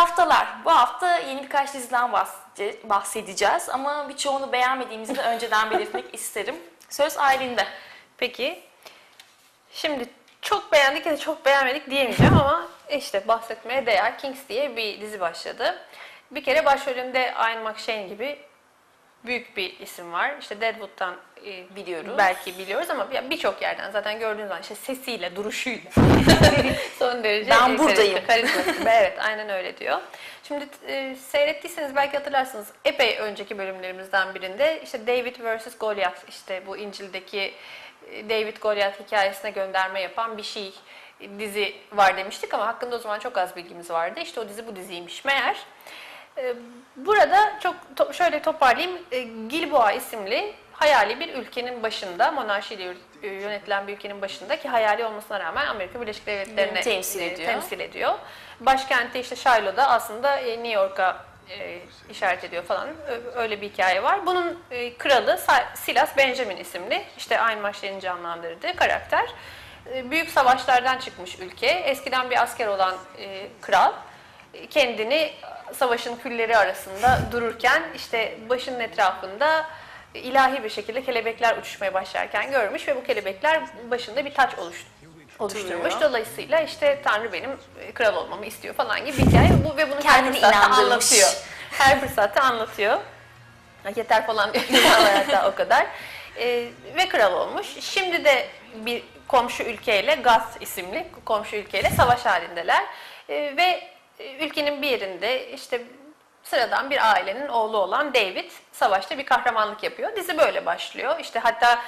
haftalar. Bu hafta yeni birkaç diziden bahsede- bahsedeceğiz ama birçoğunu beğenmediğimizi de önceden belirtmek isterim. Söz Aylin'de. Peki. Şimdi çok beğendik ya da çok beğenmedik diyemeyeceğim ama işte bahsetmeye değer. Kings diye bir dizi başladı. Bir kere başrolünde Ian McShane gibi büyük bir isim var. İşte Deadwood'dan e, Biliyoruz. Belki biliyoruz ama birçok yerden zaten gördüğünüz zaman işte sesiyle, duruşuyla son derece Ben e, buradayım. karizma- karizmatik. evet, aynen öyle diyor. Şimdi e, seyrettiyseniz belki hatırlarsınız epey önceki bölümlerimizden birinde işte David vs. Goliath işte bu İncil'deki e, David Goliath hikayesine gönderme yapan bir şey e, dizi var demiştik ama hakkında o zaman çok az bilgimiz vardı. İşte o dizi bu diziymiş meğer. Ee, Burada çok to- şöyle toparlayayım. Ee, Gilboa isimli hayali bir ülkenin başında, monarşiyle e, yönetilen bir ülkenin başında ki hayali olmasına rağmen Amerika Birleşik Devletleri'ne Temsil e, ediyor. temsil ediyor. Başkenti işte Shiloh'da aslında e, New York'a e, işaret ediyor falan. Öyle bir hikaye var. Bunun e, kralı Silas Benjamin isimli, işte aynı maçların canlandırdığı karakter. E, Büyük savaşlardan çıkmış ülke. Eskiden bir asker olan e, kral kendini savaşın külleri arasında dururken işte başının etrafında ilahi bir şekilde kelebekler uçuşmaya başlarken görmüş ve bu kelebekler başında bir taç oluş, oluşturmuş. Duruyor. Dolayısıyla işte Tanrı benim e, kral olmamı istiyor falan gibi bir hikaye bu ve bunu Kendini anlatıyor. Her fırsatta anlatıyor. Yeter falan diyor hatta o kadar. Ee, ve kral olmuş. Şimdi de bir komşu ülkeyle Gath isimli komşu ülkeyle savaş halindeler. Ee, ve ülkenin bir yerinde işte sıradan bir ailenin oğlu olan David savaşta bir kahramanlık yapıyor. Dizi böyle başlıyor. İşte hatta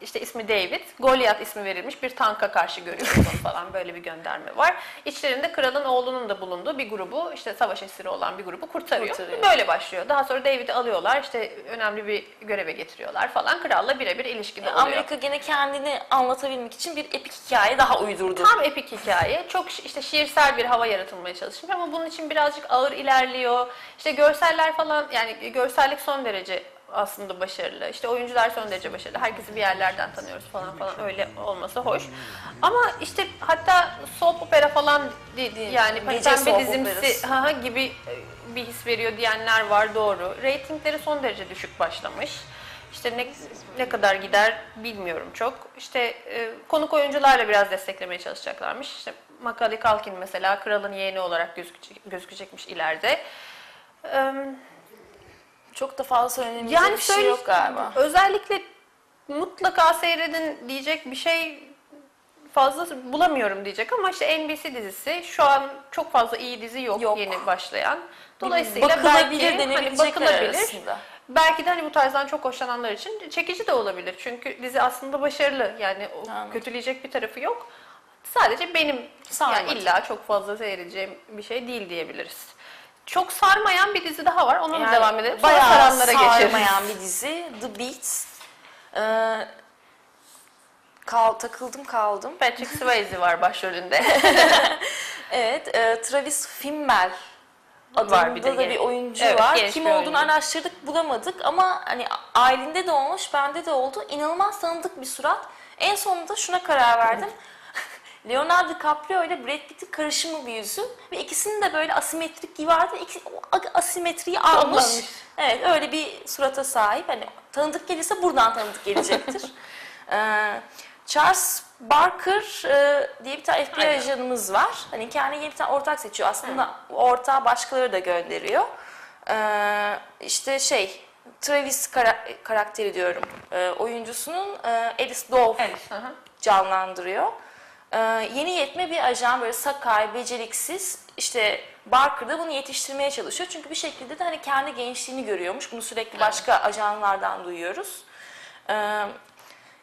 işte ismi David, Goliath ismi verilmiş bir tanka karşı görüyoruz falan böyle bir gönderme var. İçlerinde kralın oğlunun da bulunduğu bir grubu işte savaş esiri olan bir grubu kurtarıyor. Kurtarıyor. Böyle başlıyor. Daha sonra David'i alıyorlar işte önemli bir göreve getiriyorlar falan. Kralla birebir ilişkide oluyor. Amerika gene kendini anlatabilmek için bir epik hikaye daha uydurdu. Tam epik hikaye. Çok işte şiirsel bir hava yaratılmaya çalışmış ama bunun için birazcık ağır ilerliyor. İşte görseller falan yani görsellik son derece aslında başarılı. İşte oyuncular son derece başarılı. Herkesi bir yerlerden tanıyoruz falan falan öyle olması hoş. Ama işte hatta soap opera falan di- di- yani Gece pembe soap dizimsi operası. haha gibi e, bir his veriyor diyenler var doğru. Ratingleri son derece düşük başlamış. İşte ne, ne kadar gider bilmiyorum çok. İşte e, konuk oyuncularla biraz desteklemeye çalışacaklarmış. İşte Macaulay Culkin mesela kralın yeğeni olarak gözükecek, gözükecekmiş ileride. Eee, Çok da fazla söylenemeyecek yani bir şey yok galiba. Özellikle mutlaka seyredin diyecek bir şey fazla bulamıyorum diyecek ama işte NBC dizisi şu an çok fazla iyi dizi yok, Yok. yeni başlayan. Dolayısıyla Bakılabilir belki hani bakılabilir. arasında. Belki de hani bu tarzdan çok hoşlananlar için çekici de olabilir. Çünkü dizi aslında başarılı. Yani Anladım. kötüleyecek bir tarafı yok. Sadece benim Sarmadı. yani illa çok fazla seyredeceğim bir şey değil diyebiliriz. Çok sarmayan bir dizi daha var. Onunla Yani devam edelim. Sonra Bayağı sarmayan bir dizi. The Beats. Ee, kal, takıldım kaldım. Patrick Swayze var başrolünde. Evet, e, Travis Fimmel adında Var bir de da genç- bir oyuncu Evet, var. Kim olduğunu oyuncu. araştırdık, bulamadık ama hani ailende de olmuş, bende de oldu. İnanılmaz tanıdık bir surat. En sonunda şuna karar verdim. Leonardo DiCaprio ile Brad Pitt'in karışımı bir yüzü ve ikisinin de böyle asimetrik gibi vardı. İkisi o asimetriyi almış. Kullanmış. Evet, öyle bir surata sahip. Hani tanıdık gelirse buradan tanıdık gelecektir. Ee, Charles Barker e, diye bir tane FBI Aynen. ajanımız var. Hani kendi yeni bir tane ortak seçiyor. Aslında ortağı başkaları da gönderiyor. Ee, işte şey, Travis kara- karakteri diyorum. Ee, oyuncusunun e, Alice Dove evet. hı hı. Ee, yeni yetme bir ajan böyle sakay, beceriksiz. İşte Barker da bunu yetiştirmeye çalışıyor. Çünkü bir şekilde de hani kendi gençliğini görüyormuş. Bunu sürekli başka ajanlardan duyuyoruz. Ee,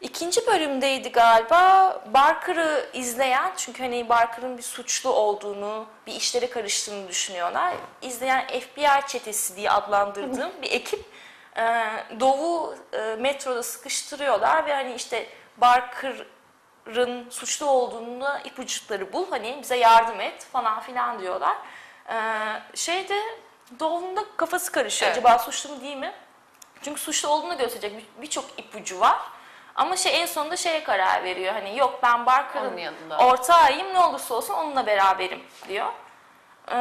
ikinci bölümdeydi galiba. Barker'ı izleyen, çünkü hani Barker'ın bir suçlu olduğunu, bir işlere karıştığını düşünüyorlar. İzleyen FBI çetesi diye adlandırdığım bir ekip e, Doğu e, metroda sıkıştırıyorlar ve hani işte Barker'ın suçlu olduğunu ipuçları bul hani bize yardım et falan filan diyorlar. E, şeyde Doğu'nun da kafası karışıyor. Evet. Acaba suçlu mu değil mi? Çünkü suçlu olduğunu gösterecek bir- birçok ipucu var. Ama şey en sonunda şeye karar veriyor. Hani yok ben Barker'ın ortağıyım ne olursa olsun onunla beraberim diyor. Ee,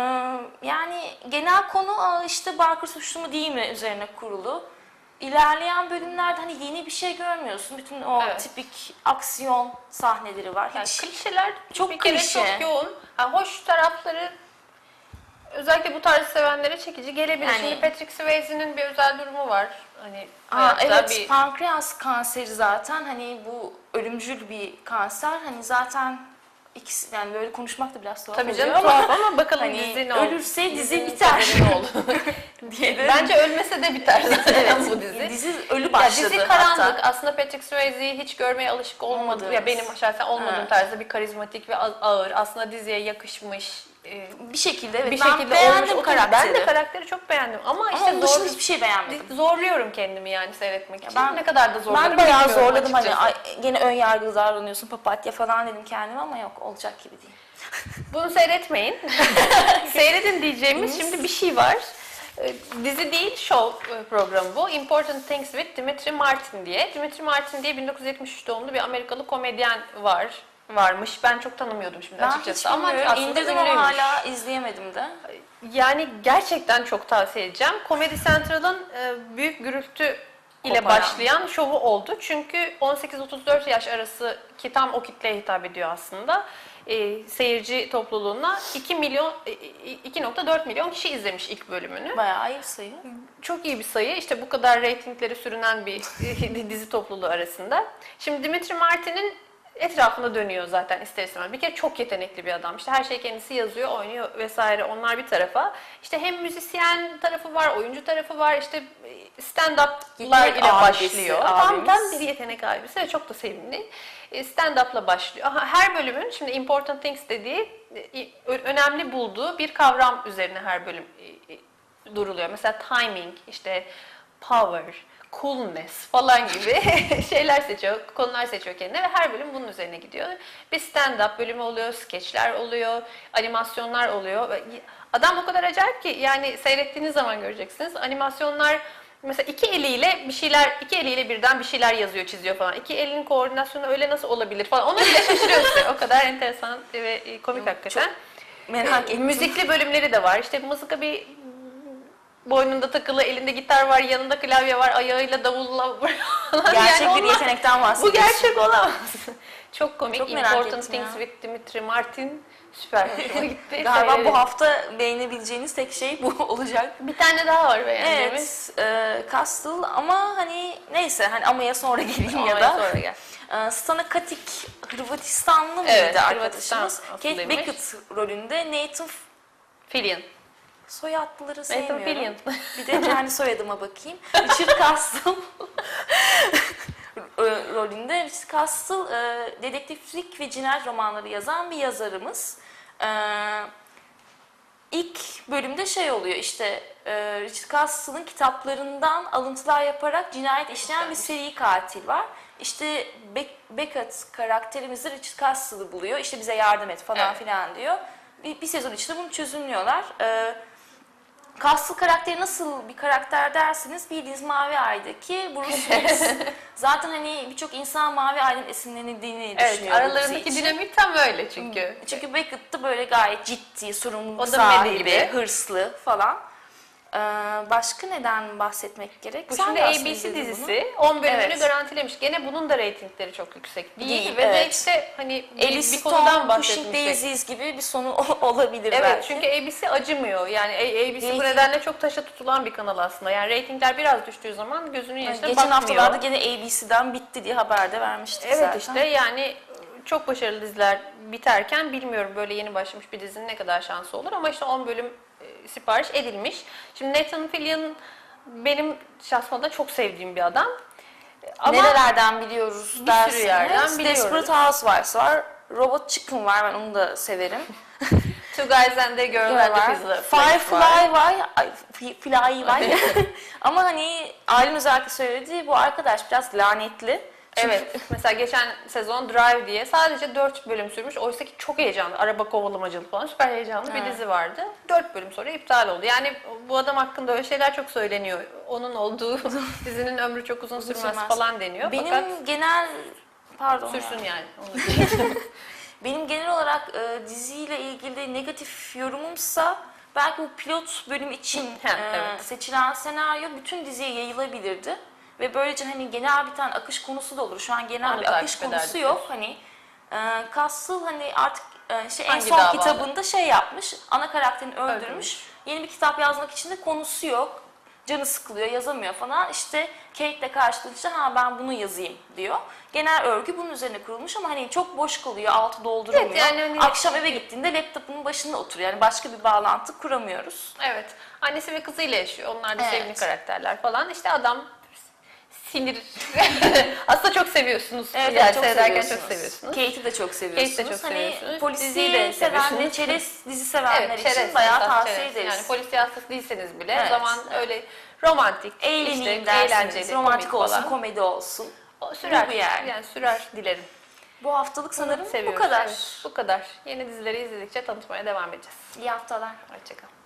yani genel konu işte Barker suçlu mu değil mi üzerine kurulu. İlerleyen bölümlerde hani yeni bir şey görmüyorsun. Bütün o Evet. tipik aksiyon sahneleri var. Yani Hiç klişeler Çok bir kere klişe. çok yoğun. Ha, hoş tarafları özellikle bu tarz sevenlere çekici gelebilir. Yani- Şimdi Patrick Swayze'nin bir özel durumu var. Hani Aa, hayatta evet bir pankreas kanseri zaten hani bu ölümcül bir kanser hani zaten ikisi yani böyle konuşmak da biraz tuhaf Tabii oluyor canım ama tuhaf ama bakalım hani dizi ne olur. ölürse dizi biter. ne olur. Bence ölmese de biter zaten evet, bu dizi. dizi ölü Ya başladı dizi karanlık. hatta. Aslında Patrick Swayze'yi hiç görmeye alışık olmadım. Olmadığımız. Ya benim şahsen olmadığım Evet. tarzda bir karizmatik ve ağır. Aslında diziye yakışmış. e, Bir şekilde evet bir ben şekilde beğendim olmuş. karakteri. Ben de karakteri çok beğendim. Ama Ama işte zor, hiçbir şey beğenmedim. zorluyorum kendimi yani seyretmek için. ben- ne kadar da zorlarım Ben bayağı zorladım hani açıkçası. ay, gene ön yargılı davranıyorsun papatya falan dedim kendime ama yok olacak gibi değil. Bunu seyretmeyin. Seyredin diyeceğimiz şimdi bir şey var. Ee, Dizi değil, show programı bu. Important Things with Dimitri Martin diye. Dimitri Martin diye 1973 doğumlu bir Amerikalı komedyen var varmış. Ben çok tanımıyordum şimdi Ben açıkçası ama aslında İndirdim ama hala izleyemedim de. Yani gerçekten çok tavsiye edeceğim. Comedy Central'ın e, büyük gürültü ile Koparan. başlayan şovu oldu. Çünkü 18-34 yaş arası ki tam o kitleye hitap ediyor aslında. E, seyirci topluluğuna 2 milyon e, e, 2.4 milyon kişi izlemiş ilk bölümünü. Bayağı iyi sayı. Çok iyi bir sayı. İşte bu kadar reytingleri sürünen bir dizi topluluğu arasında. Şimdi Dimitri Martin'in etrafında dönüyor zaten ister istemez. Bir kere çok yetenekli bir adam. İşte her şeyi kendisi yazıyor, oynuyor vesaire. Onlar bir tarafa. İşte hem müzisyen tarafı var, oyuncu tarafı var. İşte stand-up'lar ile başlıyor. Tam, tam bir yetenek abisi ve çok da sevimli. E, Stand-up'la başlıyor. Her bölümün şimdi important things dediği e, önemli bulduğu bir kavram üzerine her bölüm e, duruluyor. Mesela timing, işte power, coolness falan gibi şeyler seçiyor, konular seçiyor kendine ve her bölüm bunun üzerine gidiyor. Bir stand-up bölümü oluyor, skeçler oluyor, animasyonlar oluyor. Adam o kadar acayip ki yani seyrettiğiniz zaman göreceksiniz. Animasyonlar mesela iki eliyle bir şeyler, iki eliyle birden bir şeyler yazıyor, çiziyor falan. İki elinin koordinasyonu öyle nasıl olabilir falan. Ona bile şaşırıyorsun. o kadar enteresan ve e, komik hakikaten. Merak E, ettim. Müzikli bölümleri de var. İşte mızıka bir boynunda takılı, elinde gitar var, yanında klavye var, ayağıyla davulla falan. Gerçek Yani bir onlar- yetenekten Bu bahsediyorsun. gerçek olamaz. Çok komik. Çok merak Important ettim ya. Things with Dimitri Martin. Süper. Gitti. Galiba bu hafta beğenebileceğiniz tek şey bu olacak. Bir tane daha var beğendiğimiz. Evet, e, Castle ama hani neyse hani amaya sonra geleyim ya da. sonra gel. E, Stana Katic Hırvatistanlı mıydı Evet, arkadaşımız? Kate. Beckett rolünde Nathan Fillion. soyadları sevmiyorum. Fillion. Bir de kendi soyadıma bakayım. Richard Castle rolünde Richard Castle e, dedektiflik ve cinayet romanları yazan bir yazarımız. E, ilk bölümde şey oluyor işte e, Richard Castle'ın kitaplarından alıntılar yaparak cinayet işleyen bir seri katil var. İşte Beck- Beckett karakterimiz de Richard Castle'ı buluyor. İşte bize yardım et falan Evet. filan diyor. Bir, bir sezon içinde bunu çözümlüyorlar. E, Castle karakteri nasıl bir karakter dersiniz bildiğiniz Mavi Ay'daki Bruce Willis. Zaten hani birçok insan Mavi Ay'dan esinlenildiğini Evet, düşünüyor. aralarındaki için. dinamik tam öyle çünkü. Çünkü Beckett da böyle gayet ciddi, sorumluluk sahibi, medeni. hırslı falan. Ee, başka neden bahsetmek gerek? Bu Sen şimdi de aslında ABC izledin dizisi 10 bölümünü Evet. garantilemiş. Gene bunun da reytingleri çok yüksek değil. Değil, Ve de evet. işte hani bir, Ellie bir Stone, konudan Pushing bahsetmiştik. Daisies gibi bir sonu olabilir Evet belki. çünkü ABC acımıyor. Yani A- ABC bu Rating- nedenle çok taşa tutulan bir kanal aslında. Yani reytingler biraz düştüğü zaman gözünün Yani yaşına Geçen bakmıyor. haftalarda gene ABC'den bitti diye haberde vermiştik Evet zaten. işte yani çok başarılı diziler biterken bilmiyorum böyle yeni başlamış bir dizinin ne kadar şansı olur ama işte 10 bölüm e, sipariş edilmiş. Şimdi Nathan Fillion benim şahsımda çok sevdiğim bir adam. Ama Nerelerden biliyoruz Bir sürü derseniz, yerden biliyoruz. Desperate Housewives var, Robot Chicken var, ben onu da severim. Two Guys and a Girl var. and a Pizza Firefly var. Ay, Fi- Fly var. Ama hani ailem özellikle söyledi bu arkadaş biraz lanetli. Evet. Mesela geçen sezon Drive diye sadece 4 bölüm sürmüş. Oysa ki çok heyecanlı. Araba kovalamacılık falan süper heyecanlı bir Evet. dizi vardı. 4 bölüm sonra iptal oldu. Yani bu adam hakkında öyle şeyler çok söyleniyor. Onun olduğu dizinin ömrü çok uzun sürmez sürmez. falan deniyor. Benim Fakat genel pardon. sürsün ya. yani. Onu diyeyim. benim genel olarak e, diziyle ilgili negatif yorumumsa belki bu pilot bölüm için Ha, e, evet. seçilen senaryo bütün diziye yayılabilirdi. Ve böylece hani genel bir tane akış konusu da olur. Şu an genel Onu bir akış konusu yok. Hani e, Castle hani artık e, şey en Hangi son dava? kitabında şey yapmış. Ana karakterini öldürmüş. Öldürmüş. Yeni bir kitap yazmak için de konusu yok. Canı sıkılıyor, yazamıyor falan. İşte Kate de karşılaşınca ha ben bunu yazayım diyor. Genel örgü bunun üzerine kurulmuş ama hani çok boş kalıyor, altı dolduramıyor. Evet, yani hani- Akşam eve gittiğinde laptopunun başında oturuyor. Yani başka bir bağlantı kuramıyoruz. Evet. Annesi ve kızıyla yaşıyor. Onlar da Evet. sevimli karakterler falan. İşte adam sinir. Aslında çok seviyorsunuz. Evet, yani çok seviyorsunuz. çok seviyorsunuz. Kate'i de çok seviyorsunuz. Kate'i de çok hani seviyorsunuz. polisiye Diziyi de sevenler, çerez dizi sevenler Evet, için çerez, bayağı esas tavsiye çerez. ederiz. Yani polisiye hastası değilseniz bile Evet, o zaman evet. öyle romantik, Eğleneyim işte, eğlenceli, romantik olsun, falan. komedi olsun. O sürer. Bu yani. yani sürer dilerim. Bu haftalık sanırım bu kadar. evet, bu kadar. Yeni dizileri izledikçe tanıtmaya devam edeceğiz. İyi haftalar. Hoşçakalın.